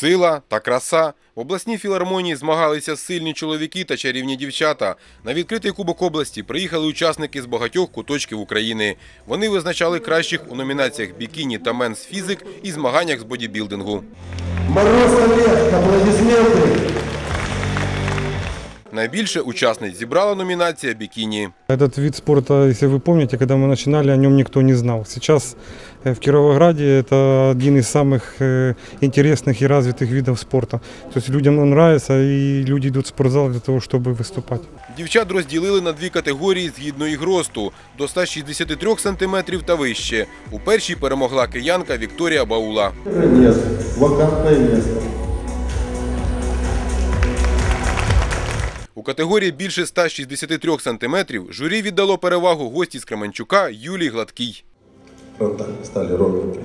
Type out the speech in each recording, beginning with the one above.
Сила та краса. В обласній філармонії змагалися сильні чоловіки та чарівні дівчата. На відкритий кубок області приїхали учасники з багатьох куточків України. Вони визначали кращих у номінаціях бікіні та менс фізик і змаганнях з бодібілдингу. Мороз Олег, аплодисменты. Найбільше учасниць зібрала номінація бікіні. Этот вид спорта, если вы помните, когда мы начинали, о нем никто не знал. Сейчас э, в Кировограде это один из самых э, интересных и развитых видов спорта. То есть людям он нравится, и люди идут в спортзал для того, чтобы выступать. Дівчат розділили на дві категорії згідно їх росту – до 163 см та вище. У першій перемогла киянка Вікторія Баула. Нет, вакантное Категорії більше 163 сантиметрів журі віддало перевагу гості з Кременчука Юлії Гладкій. Фронтально стали ровненько.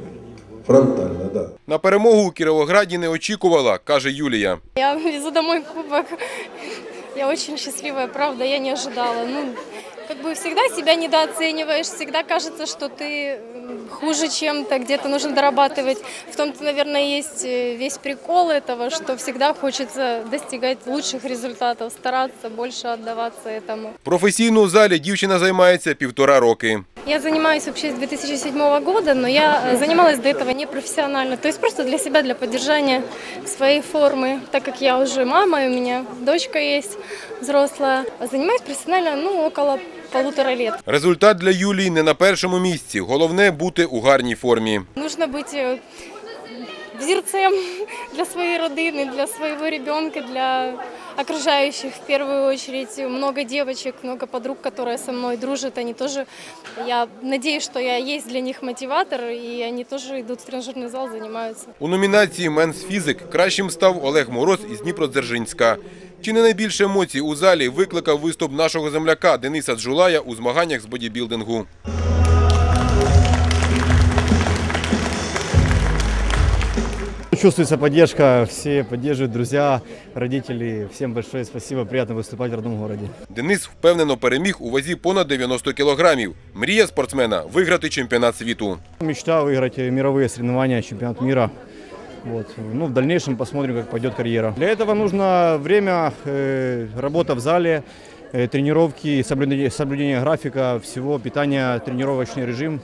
Фронтально, да. На перемогу у Кіровограді не очікувала, каже Юлія. Я везу домой кубок. Я очень счастливая, правда, я не ожидала. Ну, как бы всегда себя недооцениваешь, всегда кажется, что ты м, хуже чем-то, где-то нужно дорабатывать. В том-то, наверное, есть э, весь прикол этого, что всегда хочется достигать лучших результатов, стараться, больше отдаваться этому. Професійно в залі дівчина займається півтора роки. Я занимаюсь вообще с 2007 года, но я э, занималась до этого непрофессионально. То есть просто для себя, для поддержания своей формы, так как я уже мама, и у меня дочка есть взрослая. А Занимаюсь профессионально, ну, около полутора лет. Результат для Юлії не на першому місці. Головне бути у гарній формі. Нужно быть э, взірцем для своей родины, для своего ребенка, для окружающих в первую очередь. Много девочек, много подруг, которые со мной дружат. Они тоже, я надеюсь, что я есть для них мотиватор, и они тоже идут в тренажерный зал, занимаются. У номінації «Менс фізик» кращим став Олег Мороз із Дніпродзержинська. Чи не найбільше емоцій у залі викликав виступ нашого земляка Дениса Джулая у змаганнях з бодібілдингу. Чувствуется поддержка, все поддерживают, друзья, родители. Всем большое спасибо, приятно выступать в родном городе. Денис впевнено переміг у вазі понад 90 кілограмів. Мрія спортсмена – виграти чемпіонат світу. Мечта выиграть э, мировые соревнования, чемпионат мира. Вот. Ну, в дальнейшем посмотрим, как пойдет карьера. Для этого нужно время, э, работа в зале, э, тренировки, соблюдение, соблюдение графика, всего, питание, тренировочный режим.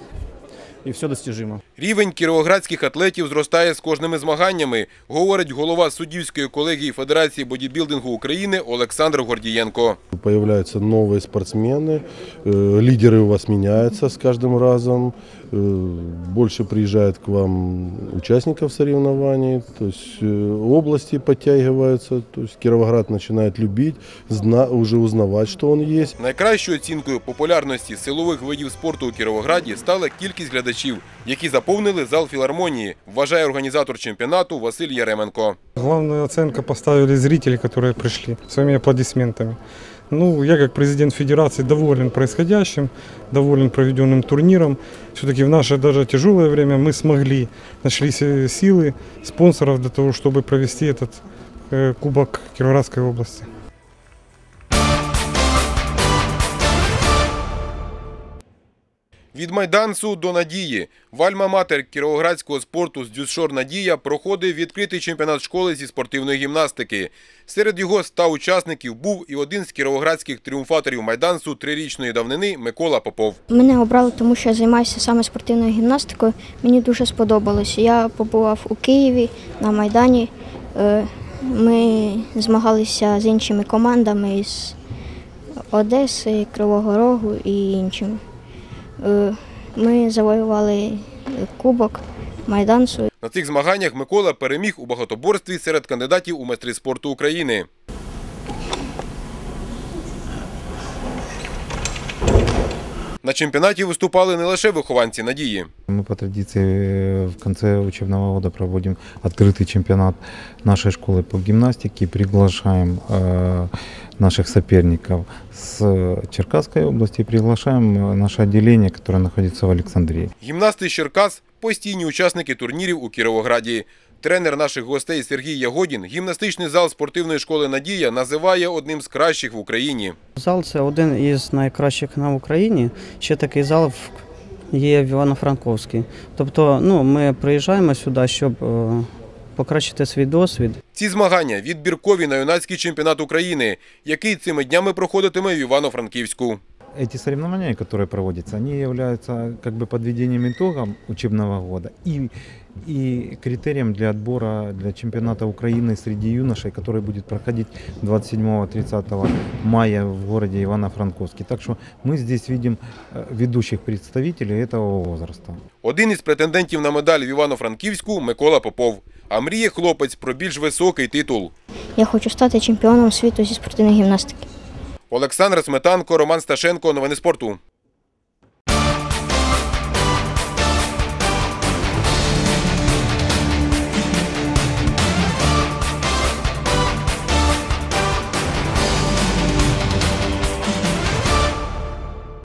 И все достижимо. Рівень кіровоградських атлетів зростає з кожними змаганнями, говорить голова суддівської колегії Федерації бодібілдингу України Олександр Гордієнко Появляются новые спортсмены, э, лидеры у вас меняются с каждым разом, э, больше приезжает к вам участников соревнований, то есть э, области подтягиваются, то есть Кировоград начинает любить, зна- уже узнавать, что он есть. Найкращою оцінкою популярності силових видів спорту у Кіровограді стала кількість глядачів, які заповнили зал філармонії, вважає організатор чемпіонату Василь Яременко. Главную оценку поставили зрители, которые пришли своими аплодисментами. Ну, я как президент федерации доволен происходящим, доволен проведенным турниром. Все-таки в наше даже тяжелое время мы смогли, нашлись э, силы спонсоров для того, чтобы провести этот э, Кубок Кировоградской области. Від майданцу до надії. В Альма-Матер кіровоградського спорту з Дюсшор Надія проходив відкритий чемпіонат школи зі спортивної гімнастики. Серед його ста учасників був і один з кіровоградських тріумфаторів майданцу трирічної давнини Микола Попов. Мене обрали, тому що я займаюся саме спортивною гімнастикою. Мені дуже сподобалось. Я побував у Києві на Майдані. Е, Ми змагалися з іншими командами з Одеси, Кривого Рогу і іншими. Е, Ми завоювали е, кубок майданцу. На цих змаганнях Микола переміг у багатоборстві серед кандидатів у майстри спорту України. На чемпіонаті виступали не лише вихованці надії. Мы по традиции э, в конце учебного года проводим открытый чемпионат нашей школы по гимнастике. Приглашаем э, наших соперников с Черкасской области, приглашаем э, наше отделение, которое находится в Александрии. Гімнасти з Черкас – постійні учасники турнірів у Кіровограді. Тренер наших гостей Сергій Ягодін гімнастичний зал спортивної школи «Надія» називає одним з кращих в Україні. Зал це один із найкращих на Україні. Ще такий зал в- є в Івано-Франковській. Тобто, ну, ми приїжджаємо сюди, щоб е, покращити свій досвід. Ці змагання відбіркові на юнацький чемпіонат України, який цими днями проходитиме в Івано-Франківську. Эти соревнования, которые проводятся, они являются как бы подведением итогов учебного года и, и критерием для отбора для чемпионата Украины среди юношей, который будет проходить 27-30 мая в городе Ивано-Франковске. Так что мы здесь видим э, ведущих представителей этого возраста. Один із претендентів на медаль в Івано-Франківську Микола Попов. А мріє хлопець про більш високий титул. Я хочу стати чемпіоном світу зі спортивної гімнастики. Олександр Сметанко, Роман Сташенко. Новини спорту.